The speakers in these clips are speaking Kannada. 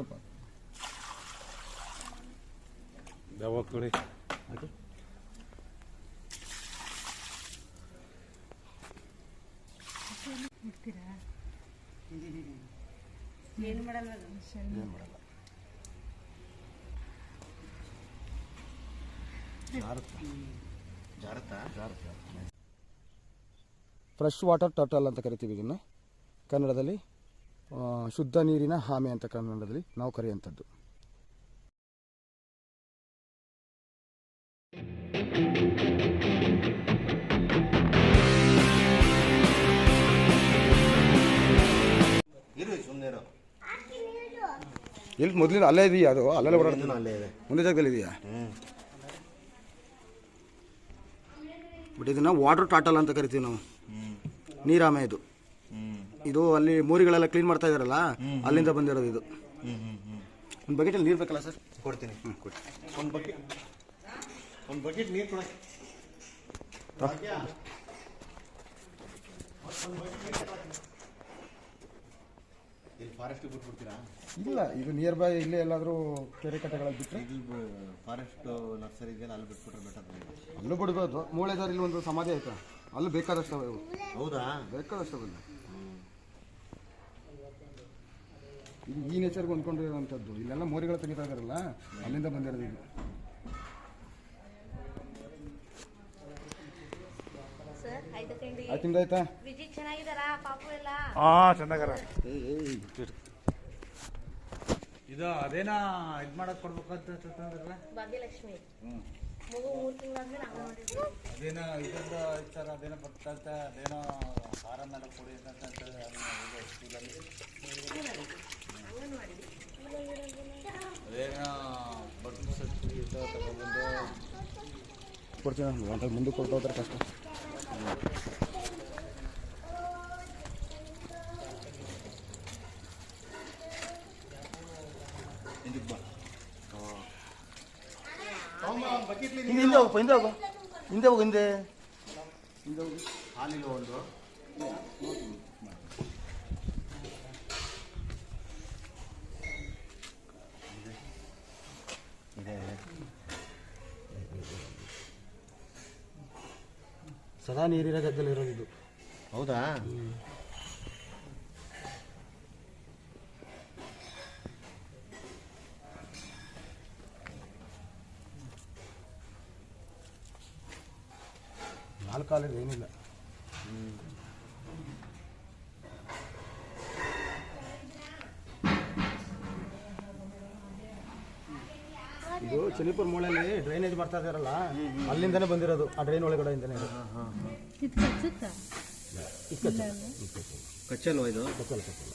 ಸ್ವಲ್ಪ. ಯಾವಾಗ ಕೊಡಿ? ಹಾಕಿ ಏನು ಮಾಡಲ್ಲ ಏನು ಮಾಡಲ್ಲ. ಜಾರುತ್ತಾ. ಜಾರುತ್ತಾ? ಫ್ರೆಶ್ ವಾಟರ್ ಟರ್ಟಲ್ ಅಂತ ಕರಿತೀವಿ ಇದನ್ನ. ಕನ್ನಡದಲ್ಲಿ ಶುದ್ಧ ನೀರಿನ ಆಮೆ ಅಂತ ಕನ್ನಡದಲ್ಲಿ ನಾವು ಕರೆಯುವಂಥದ್ದು. ಇಲ್ಲಿ ಎಲ್ಲಿ ಮೊದಲಿನ ಅಲ್ಲೇ ಇದೆಯಾ ಅದು? ಅಲ್ಲೆಲ್ಲ ಓಡಾಡ್ತೀನಿ ಅಲ್ಲೇ ಇದೆ. ಮುಂದೆ ಜಾಗದಲ್ಲಿ ಇದೆಯಾ? ಬಟ್ ಇದನ್ನ ವಾಟರ್ ಟಾಟಲ್ ಅಂತ ಕರಿತೀವಿ ನಾವು. ನೀರಾಮೆ ಇದು. ಇದು ಅಲ್ಲಿ ಮೂರಿಗಳೆಲ್ಲ ಕ್ಲೀನ್ ಮಾಡ್ತಾ ಇದಾರಲ್ಲ ಅಲ್ಲಿಂದ ಬಂದಿರೋದು ಇದು. ಒಂದು ಬಕೆಟಲ್ಲಿ ನೀರು ಬೇಕಲ್ಲ ಸರ್ ಕೊಡ್ತೀನಿ ಒಂದು ಬಕೆಟ್ ಒಂದು ಬಕೆಟ್ ನೀರು ಕೊಡ. ಇಲ್ಲಿ ಫಾರೆಸ್ಟ್ ಬಿಟ್ಬಿಡ್ತೀರಾ ಇಲ್ಲ ಇದು ನಿಯರ್ ಬೈ ಇಲ್ಲೇ ಎಲ್ಲಾದರೂ ಕೆರೆ ಕಟ್ಟೆಗಳಲ್ಲಿ ಬಿಟ್ಟರೆ ಫಾರೆಸ್ಟ್ ನರ್ಸರಿ ಇದೆಯಲ್ಲ ಅಲ್ಲಿ ಬಿಟ್ಬಿಟ್ರೆ ಬೆಟರ್ ಅಲ್ಲೂ ಬಿಡ್ಬೋದು. ಮೂಳೆದಾರಲ್ಲಿ ಒಂದು ಸಮಾಧಿ ಆಯ್ತಾ? ಅಲ್ಲೂ ಬೇಕಾದಷ್ಟು ಹೌದಾ? ಬೇಕಾದಷ್ಟು ಇದು ಈ ನೇಚರ್ಗೆ ಹೊಂದ್ಕೊಂಡಿರುವಂಥದ್ದು. ಇಲ್ಲೆಲ್ಲ ಮೋರಿಗಳು ತೆಗಿತಾ ಇದಾರಲ್ಲ ಅಲ್ಲಿಂದ ಬಂದಿರೋದು ಇದು. ಆಯ್ತು ಆಯ್ತು ಹಾಂ ಚೆನ್ನಾಗರ. ಇದು ಅದೇನ ಇದು ಮಾಡಕ್ ಕೊಡ್ಬೇಕಂತ ಅಂತಂದ್ರಲ್ಲ ಭಾಗ್ಯಲಕ್ಷ್ಮಿ. ಮಗು ಮೂರು ತಿಂಗಳಾದ್ಮೇಲೆ ಅಂಗನವಾಡಿ ಅದೇನೋ ಸರ್ ಅದೇನೋ ಬರ್ತಂತ ಅದೇನೋ ಖಾರ ಕೊಡಿ ಅಂತ ಸ್ಕೂಲಲ್ಲಿ ಅದೇನೋ ಬರ್ತ್ ಸರ್ಟಿಫಿಕೇಟ್ ತಗೊಬಂದು ಕೊಡ್ತೀನಿ ಒಂದು ಮುಂದೆ ಕೊಡ್ತಾ ಹೋದ್ರೆ ಕಷ್ಟ. ಹಿಂದೆ ಹಿಂದೆ ಹೋಗಪ್ಪ ಹಿಂದೆ ಹೋಗು. ಹಿಂದೆ ಹೋಗು ಹಿಂದೆ. ಹಿಂದೆ ಹೋಗು. ಹಾಲಿಲ್ಲ ಒಂದು ಇದೆ ಸದಾ ನೀರಿನ ಗದ್ದೆಲಿ ಇರೋದಿದ್ದು ಹೌದಾ? ನಾಲ್ಕು ಏನಿಲ್ಲ. ಇದು ಚಲಿಪುರ ಮೂಳೆಯಲ್ಲಿ ಡ್ರೈನೇಜ್ ಮಾಡ್ತಾ ಇದಾರಲ್ಲ ಅಲ್ಲಿಂದನೇ ಬಂದಿರೋದು ಆ ಡ್ರೈನ್ ಒಳಗಡೆ ಇಂದನೇ. ಕಚ್ಚಲ್ವಾ ಇದು? ಕಚ್ಚಲ್ಲ ಕಚ್ಚಲ್ಲ.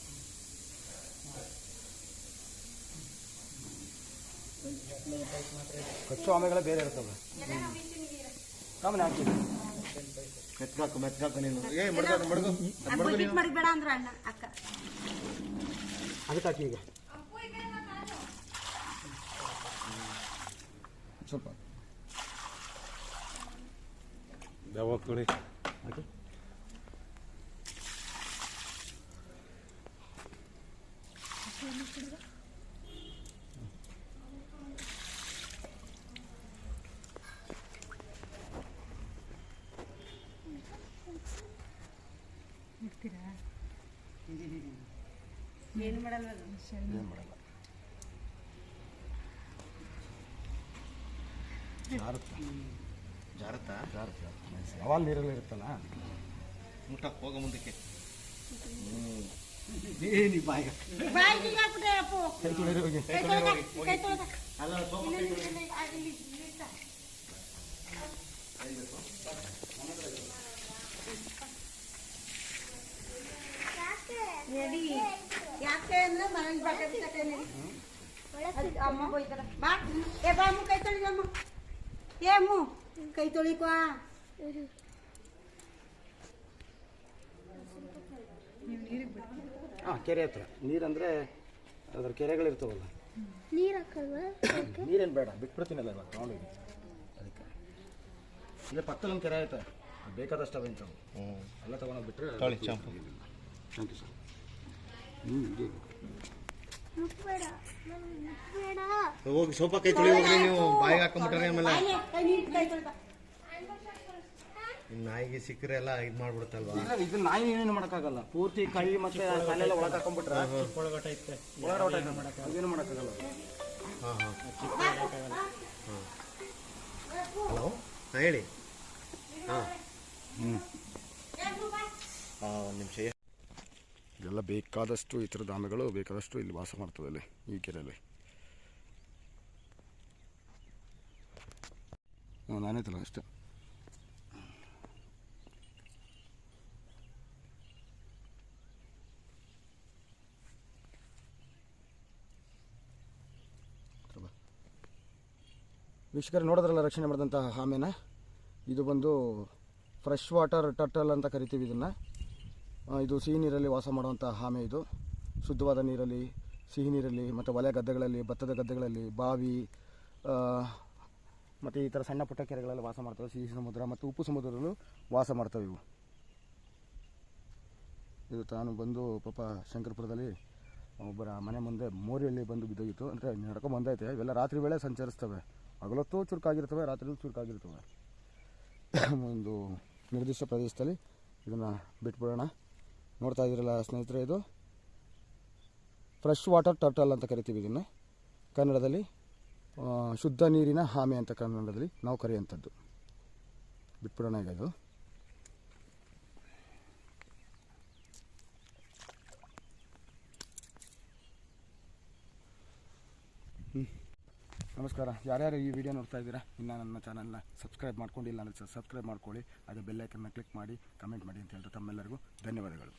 ಕಚ್ಚು ಆಮೆಗಳ ಬೇರೆ ಇರ್ತವೆ ಕಾಮನ್ ಹಾಕಿ. ಮೆತ್ಕಾಕು ಮೆತ್ಕಾಕು ನೀನು. ಏ ಮಡ್ಗು ಮಡ್ಗು ಅದಕ್ಕೆ ಹಾಕಿ ಈಗ. ಸ್ವಲ್ಪ. ಯಾವಾಗ ಕೊಡಿ ಹಾಕಿ ಏನು ಮಾಡಲ್ಲ ಏನು ಮಾಡಲ್ಲ. ಜಾರುತ್ತೆ. ಜಾರತ್ತಾ? ಜಾರುತ್ತೆ. ಯಾವಾಗ ನೀರಲ್ಲಿ ಇರುತ್ತಲ್ಲ? ಊಟ ಹೋಗ ಮುಂದಕ್ಕೆ. ಏನಿ ಬಾಯಿಗೆ ಬಾಯಿಗೆ ಹಾಕ್ಬಿಟ್ಟೆ ಅಪ್ಪು. ಕೈ ತೊಳೆದು ಹೋಗಿ. ಕೈ ತೊಳ್ದ, ಕೈ ತೊಳ್ದ. ಅಲ್ಲ ಸೋಮ ಇಲ್ಲಿ, ಇಲ್ಲಿ, ಇಲ್ಲಿ, ಇಲ್ಲಿ, ಇಲ್ಲಿ ಇಟ್ಟ. ನಡಿ. ಯಾಕೆ ಅಂದ್ರೆ ಮನೆಗೆ ಬೇಕಾಗುತ್ತೆ ನಡಿ. ಅದ್ ಅಮ್ಮ ಹೋಯ್ತಾರ ಬಾ. ಏ ಬಾ ಅಮ್ಮ ಕೈ ತೊಳಿದಮ್ಮ ಏ ಅಮ್ಮ ಕೈ ತೊಳಿಕೋ ಹಾಂ ಕೆರೆ ಹತ್ರ. ನೀರಂದರೆ ಅದ್ರ ಕೆರೆಗಳಿರ್ತಾವಲ್ಲ ನೀರು ಹಾಕಲ್ವಾ? ನೀರೇನು ಬೇಡ ಬಿಟ್ಬಿಡ್ತೀನಲ್ಲ ಇವಾಗ ತೊಗೊಂಡೋಗಿ ಅದಕ್ಕೆ. ಇಲ್ಲೇ ಪಕ್ಕದಲ್ಲೊಂದು ಕೆರೆ ಐತೆ. ಬೇಕಾದಷ್ಟು ಅವೆ ಇಂಥವು ಹ್ಞೂ ಎಲ್ಲ ತೊಗೊಂಡೋಗಿ ಬಿಟ್ಟರೆ ತೊಳಿ ಚಾಂಪು. ಥ್ಯಾಂಕ್ ಯು ಸರ್ ಹ್ಞೂ ಹೋಗಿ ಸ್ವಲ್ಪ ಕೈ ತೊಳಿ ಹೋಗ್ರಿ ನೀವು. ಬಾಯಿಗೆ ಹಾಕೊಂಡ್ಬಿಟ್ರೆ ಆಮೇಲೆ. ನಾಯಿಗೆ ಸಿಕ್ಕರೆ ಎಲ್ಲ ಇದು ಮಾಡ್ಬಿಡುತ್ತಲ್ವಾ? ಇಲ್ಲ, ಇದು ನಾಯಿ ಏನೇನು ಮಾಡೋಕ್ಕಾಗಲ್ಲ. ಪೂರ್ತಿ ಕೈ ಮತ್ತೆ ಕಾಲೆಲ್ಲ ಒಳಗೆ ಹಾಕೊಂಡ್ಬಿಟ್ರೆ ಏನು ಮಾಡೋಕ್ಕಾಗಲ್ಲ. ಹಾಂ ಹಾಂ. ಹಲೋ ಹಾಂ ಹೇಳಿ. ಹಾಂ. ಹಾಂ ಒಂದು ನಿಮಿಷ. ಇದೆಲ್ಲ ಬೇಕಾದಷ್ಟು ಈ ಥರದ ಆಮೆಗಳು ಬೇಕಾದಷ್ಟು ಇಲ್ಲಿ ವಾಸ ಮಾಡ್ತದೆ ಅಲ್ಲಿ ಈ ಕೆರೆಯಲ್ಲಿ. ನಾನೇ ತಲ ಅಷ್ಟೆ. ವೀಕ್ಷಕರು, ನೋಡಿದ್ರಲ್ಲ ರಕ್ಷಣೆ ಮಾಡಿದಂತಹ ಆಮೇನ ಇದು ಬಂದು ಫ್ರೆಶ್ ವಾಟರ್ ಟರ್ಟಲ್ ಅಂತ ಕರಿತೀವಿ ಇದನ್ನು. ಇದು ಸಿಹಿ ನೀರಲ್ಲಿ ವಾಸ ಮಾಡುವಂಥ ಆಮೆ ಇದು. ಶುದ್ಧವಾದ ನೀರಲ್ಲಿ, ಸಿಹಿ ನೀರಲ್ಲಿ ಮತ್ತು ಹೊಲ ಗದ್ದೆಗಳಲ್ಲಿ, ಭತ್ತದ ಗದ್ದೆಗಳಲ್ಲಿ, ಬಾವಿ ಮತ್ತು ಈ ಥರ ಸಣ್ಣ ಪುಟ್ಟ ಕೆರೆಗಳಲ್ಲಿ ವಾಸ ಮಾಡ್ತವೆ. ಸಿಹಿ ಸಮುದ್ರ ಮತ್ತು ಉಪ್ಪು ಸಮುದ್ರದಲ್ಲೂ ವಾಸ ಮಾಡ್ತವೆ ಇವು. ಇದು ತಾನು ಬಂದು ಪಾಪ ಶಂಕರಪುರದಲ್ಲಿ ಒಬ್ಬರ ಮನೆ ಮುಂದೆ ಮೋರಿಯಲ್ಲಿ ಬಂದು ಬಿದ್ದೋಗಿತ್ತು. ಅಂದರೆ ನಡ್ಕೊಂಡು ಬಂದೈತೆ. ಇವೆಲ್ಲ ರಾತ್ರಿ ವೇಳೆ ಸಂಚರಿಸ್ತವೆ. ಹಗಲೊತ್ತು ಚುರುಕಾಗಿರ್ತವೆ ರಾತ್ರಿಯೂ ಚುರುಕಾಗಿರ್ತವೆ. ಒಂದು ನಿರ್ದಿಷ್ಟ ಪ್ರದೇಶದಲ್ಲಿ ಇದನ್ನು ಬಿಟ್ಬಿಡೋಣ. ನೋಡ್ತಾ ಇದ್ದೀರಲ್ಲ ಸ್ನೇಹಿತರೆ ಇದು? ಫ್ರೆಶ್ ವಾಟರ್ ಟರ್ಟಲ್ ಅಂತ ಕರಿತೀವಿ ಇದನ್ನು. ಕನ್ನಡದಲ್ಲಿ ಶುದ್ಧ ನೀರಿನ ಹಾಮೆ ಅಂತ ಕನ್ನಡದಲ್ಲಿ ನಾವು ಕರೆಯುವಂಥದ್ದು. ಬಿಟ್ಬಿಡೋಣ ಈಗ ಇದು. ನಮಸ್ಕಾರ. ಯಾರ್ಯಾರು ಈ ವಿಡಿಯೋ ನೋಡ್ತಾ ಇದ್ದೀರಾ, ಇನ್ನು ನನ್ನ ಚಾನಲ್ನ ಸಬ್ಸ್ಕ್ರೈಬ್ ಮಾಡ್ಕೊಂಡಿಲ್ಲ ಅಂದರೆ ಸಬ್ಸ್ಕ್ರೈಬ್ ಮಾಡ್ಕೊಳ್ಳಿ. ಅದೇ ಬೆಲ್ಲೈಕನ್ನ ಕ್ಲಿಕ್ ಮಾಡಿ ಕಮೆಂಟ್ ಮಾಡಿ ಅಂತ ಹೇಳ್ತಾ ತಮ್ಮೆಲ್ಲರಿಗೂ ಧನ್ಯವಾದಗಳು.